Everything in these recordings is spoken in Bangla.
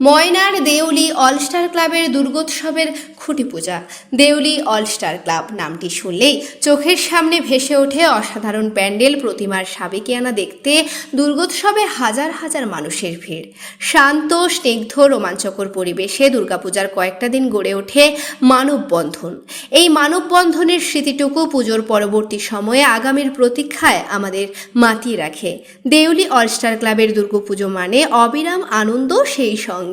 ময়নার দেউলি অলস্টার ক্লাবের দুর্গোৎসবের খুঁটি পূজা। দেউলি অলস্টার ক্লাব নামটি শুনলেই চোখের সামনে ভেসে ওঠে অসাধারণ প্যান্ডেল প্রতিমার সাবেকিয়ানা দেখতে, দুর্গোৎসবে হাজার হাজার মানুষের ভিড়। শান্ত, স্নিগ্ধ, রোমাঞ্চকর পরিবেশে দুর্গাপূজার কয়েকটা দিন গড়ে ওঠে মানববন্ধন। এই মানববন্ধনের স্মৃতিটুকু পুজোর পরবর্তী সময়ে আগামীর প্রতীক্ষায় আমাদের মাতিয়ে রাখে। দেউলি অলস্টার ক্লাবের দুর্গাপুজো মানে অবিরাম আনন্দ, সেই সঙ্গে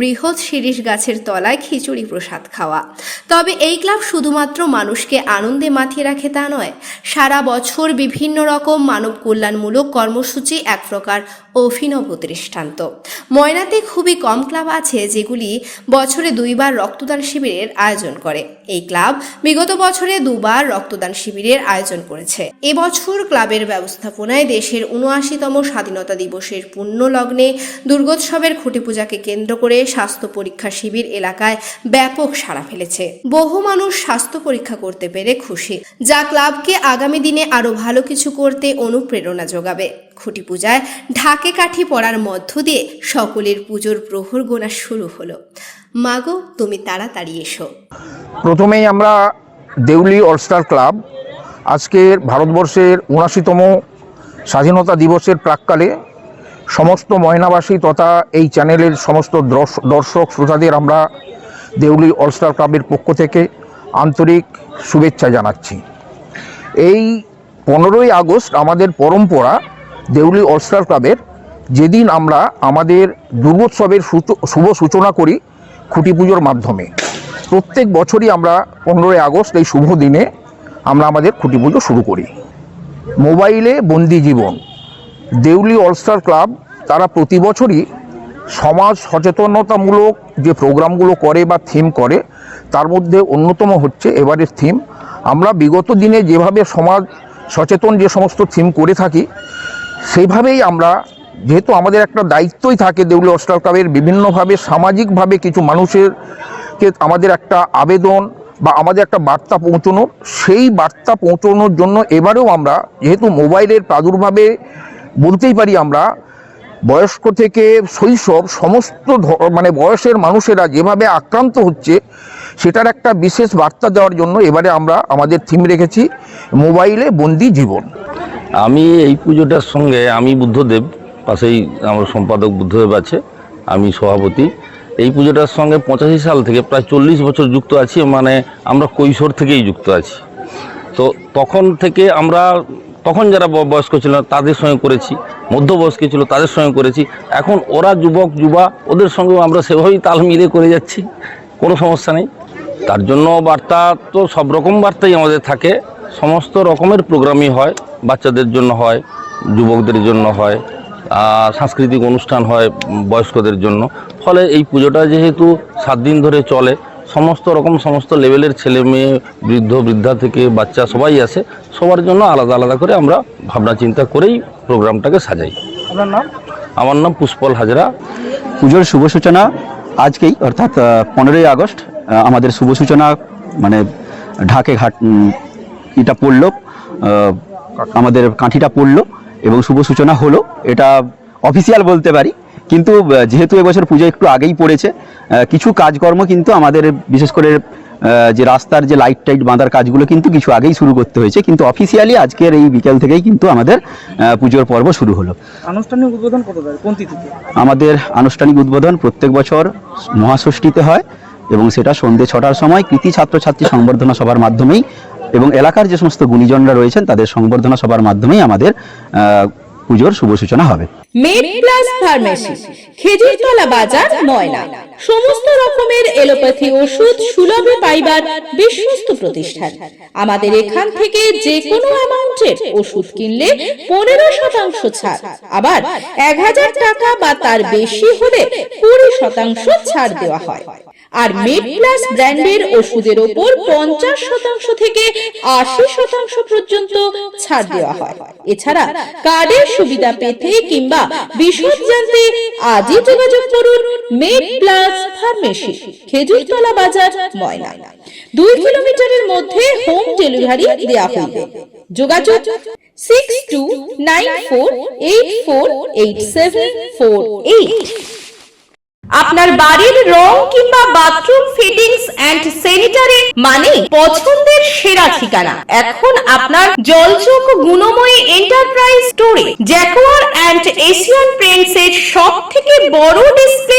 বৃহৎ শিরিষ গাছের তলায় খিচুড়ি প্রসাদ খাওয়া। তবে এই ক্লাব শুধুমাত্র মানুষকে আনন্দে মাতিয়ে রাখে তা নয়, সারা বছর বিভিন্ন রকম মানব কল্যাণমূলক কর্মসূচি এক প্রকার অভিনব দৃষ্টান্ত। ময়নাতে খুবই কম ক্লাব আছে যেগুলি বছরে দুইবার রক্তদান শিবিরের আয়োজন করে। এই ক্লাব বিগত বছরে দুবার রক্তদান শিবিরের আয়োজন করেছে। এবছর ক্লাবের ব্যবস্থাপনায় দেশের উনআশিতম স্বাধীনতা দিবসের পুণ্য লগ্নে দুর্গোৎসবের খুঁটি পূজাকে কেন্দ্র করে স্বাস্থ্য পরীক্ষা শিবির এলাকায় ব্যাপক সাড়া ফেলেছে। বহু মানুষ স্বাস্থ্য পরীক্ষা করতে পেরে খুশি। যা ক্লাবকে আগামী দিনে আরও ভালো কিছু করতে অনুপ্রেরণা যোগাবে। খুঁটি পূজায় ঢাকে কাঠি পড়ার মধ্য দিয়ে সকলের পুজোর প্রহর গোনা শুরু হলো। মাগো, তুমি তাড়াতাড়ি এসো। প্রথমেই আমরা দেউলি অলস্টার ক্লাব আজকের ভারতবর্ষের উনাশিতম স্বাধীনতা দিবসের প্রাককালে সমস্ত ময়নাবাসী তথা এই চ্যানেলের সমস্ত দর্শ- দর্শক শ্রোতাদের আমরা দেউলি অলস্টার ক্লাবের পক্ষ থেকে আন্তরিক শুভেচ্ছা জানাচ্ছি। এই পনেরোই আগস্ট আমাদের পরম্পরা দেউলি অলস্টার ক্লাবের যেদিন আমরা আমাদের দুর্গোৎসবের শুভ সূচনা করি খুঁটি পুজোর মাধ্যমে। প্রত্যেক বছরই আমরা পনেরোই আগস্ট এই শুভ দিনে আমরা আমাদের খুঁটি পুজো শুরু করি। মোবাইলে বন্দি জীবন। দেউলি অলস্টার ক্লাব তারা প্রতি বছরই সমাজ সচেতনতামূলক যে প্রোগ্রামগুলো করে বা থিম করে, তার মধ্যে অন্যতম হচ্ছে এবারের থিম আমরা বিগত দিনে যেভাবে সমাজ সচেতন যে সমস্ত থিম করে থাকি সেইভাবেই আমরা, যেহেতু আমাদের একটা দায়িত্বই থাকে দেউলি অলস্টার ক্লাবের বিভিন্নভাবে সামাজিকভাবে কিছু মানুষের কে আমাদের একটা আবেদন বা আমাদের একটা বার্তা পৌঁছানোর, সেই বার্তা পৌঁছানোর জন্য এবারেও আমরা, যেহেতু মোবাইলের প্রাদুর্ভাবে বলতেই পারি আমরা, বয়স্ক থেকে শৈশব সমস্ত মানে বয়সের মানুষেরা যেভাবে আক্রান্ত হচ্ছে, সেটার একটা বিশেষ বার্তা দেওয়ার জন্য এবারে আমরা আমাদের থিম রেখেছি, মোবাইলে বন্দি জীবন। আমি এই পুজোটার সঙ্গে আমি বুদ্ধদেব, পাশেই আমার সম্পাদক বুদ্ধদেব আছে, আমি সভাপতি। এই পুজোটার সঙ্গে পঁচাশি সাল থেকে প্রায় চল্লিশ বছর যুক্ত আছি মানে আমরা কৈশোর থেকেই যুক্ত আছি। তো তখন থেকে আমরা তখন যারা বয়স্ক ছিল তাদের সঙ্গে করেছি, মধ্যবয়স্ক ছিল তাদের সঙ্গে করেছি। এখন ওরা যুবক, যুবা, ওদের সঙ্গেও আমরা সেভাবেই তাল মিলে করে যাচ্ছি, কোনো সমস্যা নেই। তার জন্য বার্তা তো সব রকম বার্তাই আমাদের থাকে, সমস্ত রকমের প্রোগ্রামই হয়, বাচ্চাদের জন্য হয়, যুবকদের জন্য হয় সাংস্কৃতিক অনুষ্ঠান হয় বয়স্কদের জন্য। ফলে এই পুজোটা যেহেতু সাত দিন ধরে চলে সমস্ত রকম সমস্ত লেভেলের ছেলে মেয়ে বৃদ্ধ বৃদ্ধা থেকে বাচ্চা সবাই আসে। সবার জন্য আলাদা আলাদা করে আমরা ভাবনা চিন্তা করেই প্রোগ্রামটাকে সাজাই। আপনার নাম? আমার নাম পুষ্পল হাজরা। পুজোর শুভ সূচনা আজকেই অর্থাৎ পনেরোই আগস্ট আমাদের শুভ সূচনা মানে ঢাকে ঘাট এটা পড়ল আমাদের কাঠিটা পড়ল এবং শুভ সূচনা হলো এটা অফিসিয়াল বলতে পারি। কিন্তু যেহেতু এবছর পুজো একটু আগেই পড়েছে কিছু কাজকর্ম কিন্তু আমাদের বিশেষ করে যে রাস্তার যে লাইট টাইট বাঁধার কাজগুলো কিন্তু কিছু আগেই শুরু করতে হয়েছে। কিন্তু অফিসিয়ালি আজকের এই বিকেল থেকেই কিন্তু আমাদের পুজোর পর্ব শুরু হলো। আনুষ্ঠানিক উদ্বোধন কত কোন তিথিতে? আমাদের আনুষ্ঠানিক উদ্বোধন প্রত্যেক বছর মহাষষ্ঠীতে হয় এবং সেটা সন্ধ্যে ছটার সময় কৃতি ছাত্রছাত্রী সংবর্ধনা সভার মাধ্যমেই এবং এলাকার যে সমস্ত গুণীজনরা রয়েছেন তাদের সংবর্ধনা সভার মাধ্যমেই আমাদের পুজোর শুভ সূচনা হবে। মেড প্লাস ফার্মেসি খেজুরতলা বাজার, ময়না। সমস্ত রকমের এলোপ্যাথি ওষুধ সুলভে পাইবার বিশ্বস্ত প্রতিষ্ঠান। আমাদের এখান থেকে যে কোনো অ্যামাউন্টের ওষুধ কিনলে পনেরো শতাংশ ছাড়। আবার এক হাজার টাকা বা তার বেশি হলে কুড়ি শতাংশ ছাড় দেওয়া হয়। আর মেড প্লাস ব্র্যান্ডের ওষুধের ওপর পঞ্চাশ শতাংশ থেকে আশি শতাংশ পর্যন্ত ছাড় দেওয়া হয়। এছাড়া কার্ডের সুবিধা পেতে কিংবা বিশদ জানতে আজই যোগাযোগ করুন মেড প্লাস ফার্মেসি খেজুরতলা বাজার, ময়না। দুই কিলোমিটারের মধ্যে হোম ডেলিভারি দেওয়া হইবে। যোগাযোগ six two nine four eight four eight seven four eight আপনার বাড়ির রং কিংবা বাথরুম ফিটিংস এন্ড স্যানিটারি মানে পছন্দের সেরা ঠিকানা। এখন আপনার জলচক গুণময়ী এন্টারপ্রাইজ স্টোরে জ্যাকোয়ার এন্ড এশিয়ান পেন্টস এর সব থেকে বড় ডিসপ্লে